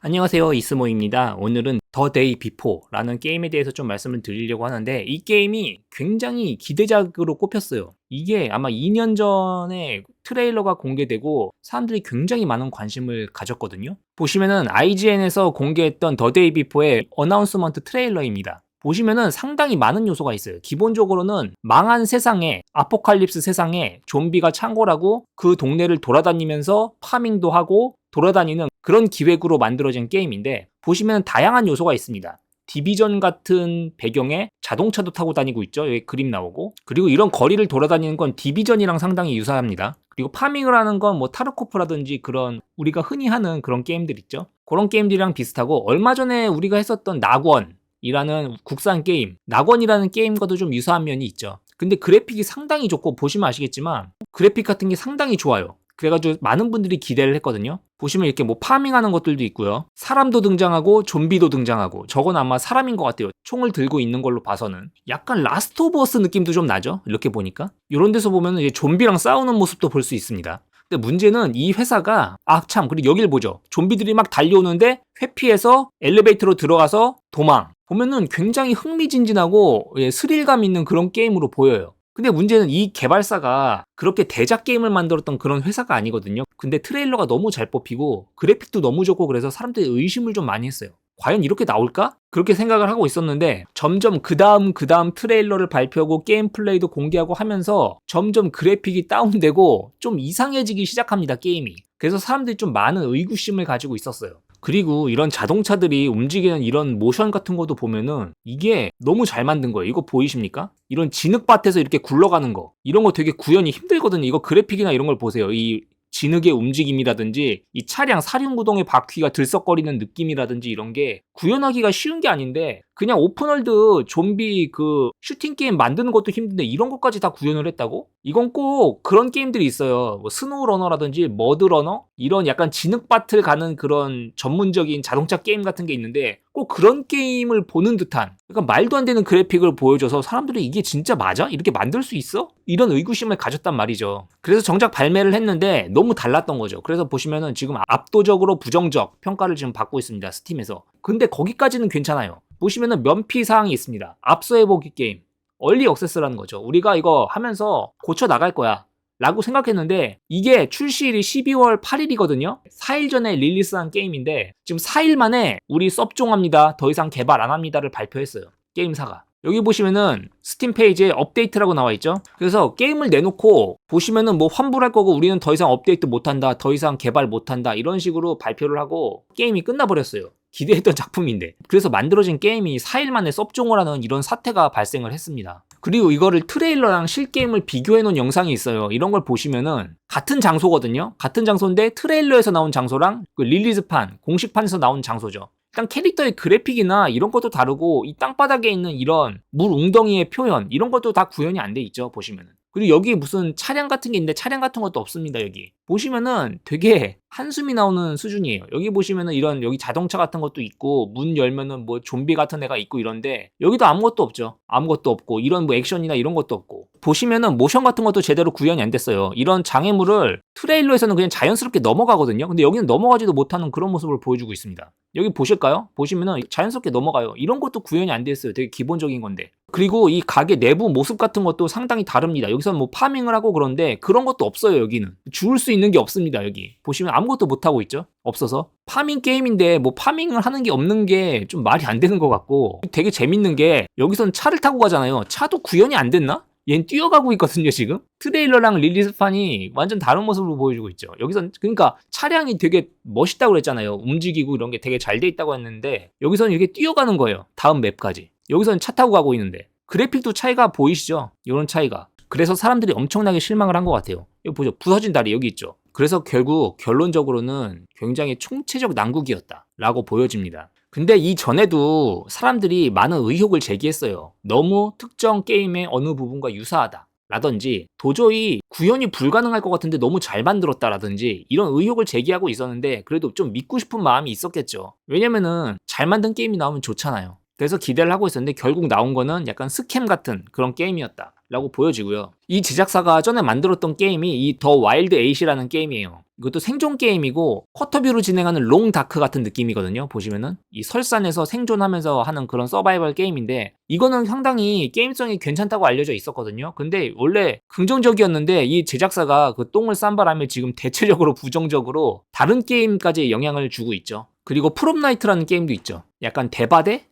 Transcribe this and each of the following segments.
안녕하세요 이스모입니다. 오늘은 더 데이 비포라는 게임에 대해서 좀 말씀을 드리려고 하는데 이 게임이 굉장히 기대작으로 꼽혔어요. 이게 아마 2년 전에 트레일러가 공개되고 사람들이 굉장히 많은 관심을 가졌거든요. 보시면은 IGN에서 공개했던 더 데이 비포의 어나운스먼트 트레일러입니다. 보시면은 상당히 많은 요소가 있어요. 기본적으로는 망한 세상에, 아포칼립스 세상에 좀비가 창궐하고 그 동네를 돌아다니면서 파밍도 하고 돌아다니는 그런 기획으로 만들어진 게임인데 보시면 다양한 요소가 있습니다. 디비전 같은 배경에 자동차도 타고 다니고 있죠. 여기 그림 나오고. 그리고 이런 거리를 돌아다니는 건 디비전이랑 상당히 유사합니다. 그리고 파밍을 하는 건 뭐 타르코프라든지 그런 우리가 흔히 하는 그런 게임들 있죠. 그런 게임들이랑 비슷하고 얼마 전에 우리가 했었던 낙원 이라는 국산 게임, 낙원이라는 게임과도 좀 유사한 면이 있죠. 근데 그래픽이 상당히 좋고 보시면 아시겠지만 그래픽 같은 게 상당히 좋아요. 그래가지고 많은 분들이 기대를 했거든요. 보시면 이렇게 뭐 파밍하는 것들도 있고요. 사람도 등장하고 좀비도 등장하고 저건 아마 사람인 것 같아요. 총을 들고 있는 걸로 봐서는 약간 라스트 오브 어스 느낌도 좀 나죠. 이렇게 보니까 이런 데서 보면 이제 좀비랑 싸우는 모습도 볼 수 있습니다. 근데 문제는 이 회사가 아 참 그리고 여길 보죠. 좀비들이 막 달려오는데 회피해서 엘리베이터로 들어가서 도망. 보면은 굉장히 흥미진진하고 예, 스릴감 있는 그런 게임으로 보여요. 근데 문제는 이 개발사가 그렇게 대작 게임을 만들었던 그런 회사가 아니거든요. 근데 트레일러가 너무 잘 뽑히고 그래픽도 너무 좋고 그래서 사람들이 의심을 좀 많이 했어요. 과연 이렇게 나올까? 그렇게 생각을 하고 있었는데 점점 그 다음 그 다음 트레일러를 발표하고 게임 플레이도 공개하고 하면서 점점 그래픽이 다운되고 좀 이상해지기 시작합니다 게임이. 그래서 사람들이 좀 많은 의구심을 가지고 있었어요. 그리고 이런 자동차들이 움직이는 이런 모션 같은 것도 보면은 이게 너무 잘 만든 거예요. 이거 보이십니까? 이런 진흙밭에서 이렇게 굴러가는 거. 이런 거 되게 구현이 힘들거든요. 이거 그래픽이나 이런 걸 보세요. 이 진흙의 움직임이라든지 이 차량 사륜구동의 바퀴가 들썩거리는 느낌이라든지 이런 게 구현하기가 쉬운 게 아닌데 그냥 오픈월드 좀비 그 슈팅 게임 만드는 것도 힘든데 이런 것까지 다 구현을 했다고? 이건 꼭 그런 게임들이 있어요. 뭐 스노우 러너라든지 머드 러너 이런 약간 진흙밭을 가는 그런 전문적인 자동차 게임 같은 게 있는데 꼭 그런 게임을 보는 듯한 그러니까 말도 안 되는 그래픽을 보여줘서 사람들이 이게 진짜 맞아? 이렇게 만들 수 있어? 이런 의구심을 가졌단 말이죠. 그래서 정작 발매를 했는데 너무 달랐던 거죠. 그래서 보시면은 지금 압도적으로 부정적 평가를 지금 받고 있습니다. 스팀에서. 근데 거기까지는 괜찮아요. 보시면은 면피 사항이 있습니다. 앞서 해보기 게임. 얼리 억세스라는 거죠. 우리가 이거 하면서 고쳐 나갈 거야. 라고 생각했는데 이게 출시일이 12월 8일이거든요. 4일 전에 릴리스한 게임인데 지금 4일 만에 우리 섭종합니다. 더 이상 개발 안 합니다를 발표했어요. 게임사가. 여기 보시면은 스팀 페이지에 업데이트라고 나와 있죠. 그래서 게임을 내놓고 보시면은 뭐 환불할 거고 우리는 더 이상 업데이트 못 한다. 더 이상 개발 못 한다. 이런 식으로 발표를 하고 게임이 끝나 버렸어요. 기대했던 작품인데. 그래서 만들어진 게임이 4일 만에 섭종을 하는 이런 사태가 발생을 했습니다. 그리고 이거를 트레일러랑 실게임을 비교해 놓은 영상이 있어요. 이런 걸 보시면은 같은 장소거든요. 같은 장소인데 트레일러에서 나온 장소랑 그 릴리즈판, 공식판에서 나온 장소죠. 일단 캐릭터의 그래픽이나 이런 것도 다르고 이 땅바닥에 있는 이런 물 웅덩이의 표현 이런 것도 다 구현이 안 돼 있죠. 보시면은. 그리고 여기 무슨 차량 같은 게 있는데 차량 같은 것도 없습니다. 여기. 보시면은 되게 한숨이 나오는 수준이에요. 여기 보시면은 이런 여기 자동차 같은 것도 있고 문 열면은 뭐 좀비 같은 애가 있고 이런데 여기도 아무것도 없죠. 아무것도 없고 이런 뭐 액션이나 이런 것도 없고 보시면은 모션 같은 것도 제대로 구현이 안 됐어요. 이런 장애물을 트레일러에서는 그냥 자연스럽게 넘어가거든요. 근데 여기는 넘어가지도 못하는 그런 모습을 보여주고 있습니다. 여기 보실까요? 보시면은 자연스럽게 넘어가요. 이런 것도 구현이 안 됐어요. 되게 기본적인 건데. 그리고 이 가게 내부 모습 같은 것도 상당히 다릅니다. 여기서는 뭐 파밍을 하고 그런데 그런 것도 없어요. 여기는 주울 수 있는 게 없습니다. 여기 보시면 아무것도 못 하고 있죠. 없어서 파밍 게임인데 뭐 파밍을 하는 게 없는 게 좀 말이 안 되는 것 같고 되게 재밌는 게 여기선 차를 타고 가잖아요. 차도 구현이 안 됐나? 얜 뛰어가고 있거든요, 지금. 트레일러랑 릴리스판이 완전 다른 모습으로 보여주고 있죠. 여기선, 그러니까 차량이 되게 멋있다고 그랬잖아요. 움직이고 이런 게 되게 잘 돼 있다고 했는데, 여기서는 이렇게 뛰어가는 거예요. 다음 맵까지. 여기서는 차 타고 가고 있는데. 그래픽도 차이가 보이시죠? 이런 차이가. 그래서 사람들이 엄청나게 실망을 한 것 같아요. 여기 보죠. 부서진 다리 여기 있죠. 그래서 결국 결론적으로는 굉장히 총체적 난국이었다. 라고 보여집니다. 근데 이전에도 사람들이 많은 의혹을 제기했어요. 너무 특정 게임의 어느 부분과 유사하다. 라든지 도저히 구현이 불가능할 것 같은데 너무 잘 만들었다라든지 이런 의혹을 제기하고 있었는데 그래도 좀 믿고 싶은 마음이 있었겠죠. 왜냐면은 잘 만든 게임이 나오면 좋잖아요. 그래서 기대를 하고 있었는데 결국 나온 거는 약간 스캠 같은 그런 게임이었다. 라고 보여지고요. 이 제작사가 전에 만들었던 게임이 이 더 와일드 에이시라는 게임이에요. 이것도 생존 게임이고 쿼터뷰로 진행하는 롱 다크 같은 느낌이거든요. 보시면은 이 설산에서 생존하면서 하는 그런 서바이벌 게임인데 이거는 상당히 게임성이 괜찮다고 알려져 있었거든요. 근데 원래 긍정적이었는데 이 제작사가 그 똥을 싼 바람에 지금 대체적으로 부정적으로 다른 게임까지 영향을 주고 있죠. 그리고 프롬나이트라는 게임도 있죠. 약간 대바대?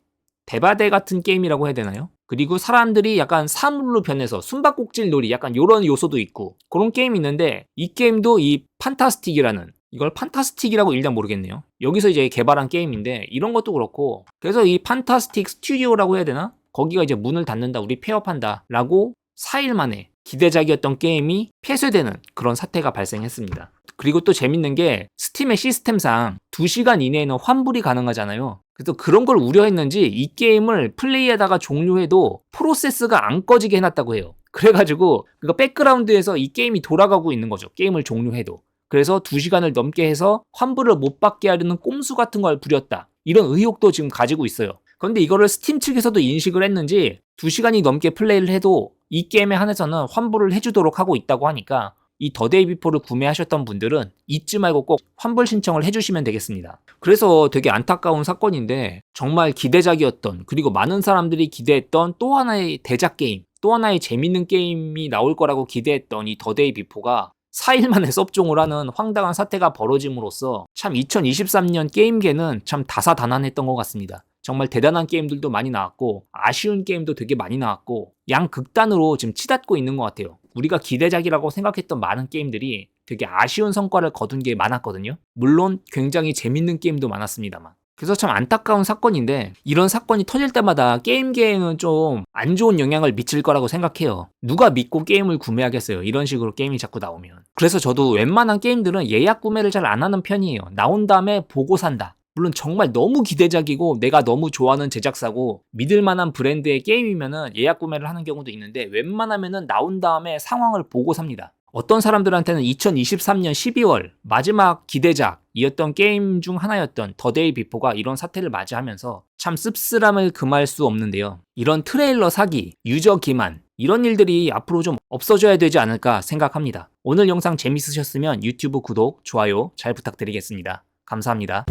대바대 같은 게임이라고 해야 되나요? 그리고 사람들이 약간 사물로 변해서 숨바꼭질 놀이 약간 요런 요소도 있고 그런 게임이 있는데 이 게임도 이 판타스틱이라는 이걸 판타스틱이라고 일단 모르겠네요. 여기서 이제 개발한 게임인데 이런 것도 그렇고 그래서 이 판타스틱 스튜디오라고 해야 되나? 거기가 이제 문을 닫는다 우리 폐업한다 라고 4일 만에 기대작이었던 게임이 폐쇄되는 그런 사태가 발생했습니다. 그리고 또 재밌는 게 스팀의 시스템상 2시간 이내에는 환불이 가능하잖아요. 그래서 그런 걸 우려했는지 이 게임을 플레이하다가 종료해도 프로세스가 안 꺼지게 해놨다고 해요. 그래가지고 그거 백그라운드에서 이 게임이 돌아가고 있는 거죠. 게임을 종료해도. 그래서 2시간을 넘게 해서 환불을 못 받게 하려는 꼼수 같은 걸 부렸다. 이런 의혹도 지금 가지고 있어요. 그런데 이거를 스팀 측에서도 인식을 했는지 2시간이 넘게 플레이를 해도 이 게임에 한해서는 환불을 해주도록 하고 있다고 하니까 이 더데이 비포를 구매하셨던 분들은 잊지 말고 꼭 환불 신청을 해주시면 되겠습니다. 그래서 되게 안타까운 사건인데 정말 기대작이었던 그리고 많은 사람들이 기대했던 또 하나의 대작 게임 또 하나의 재밌는 게임이 나올 거라고 기대했던 이 더데이 비포가 4일 만에 섭종을 하는 황당한 사태가 벌어짐으로써 참 2023년 게임계는 참 다사다난했던 것 같습니다. 정말 대단한 게임들도 많이 나왔고 아쉬운 게임도 되게 많이 나왔고 양 극단으로 지금 치닫고 있는 것 같아요. 우리가 기대작이라고 생각했던 많은 게임들이 되게 아쉬운 성과를 거둔 게 많았거든요. 물론 굉장히 재밌는 게임도 많았습니다만. 그래서 참 안타까운 사건인데 이런 사건이 터질 때마다 게임계에는 좀 안 좋은 영향을 미칠 거라고 생각해요. 누가 믿고 게임을 구매하겠어요. 이런 식으로 게임이 자꾸 나오면. 그래서 저도 웬만한 게임들은 예약 구매를 잘 안 하는 편이에요. 나온 다음에 보고 산다. 물론 정말 너무 기대작이고 내가 너무 좋아하는 제작사고 믿을 만한 브랜드의 게임이면은 예약 구매를 하는 경우도 있는데 웬만하면은 나온 다음에 상황을 보고 삽니다. 어떤 사람들한테는 2023년 12월 마지막 기대작이었던 게임 중 하나였던 더데이 비포가 이런 사태를 맞이하면서 참 씁쓸함을 금할 수 없는데요. 이런 트레일러 사기, 유저 기만, 이런 일들이 앞으로 좀 없어져야 되지 않을까 생각합니다. 오늘 영상 재밌으셨으면 유튜브 구독, 좋아요 잘 부탁드리겠습니다. 감사합니다.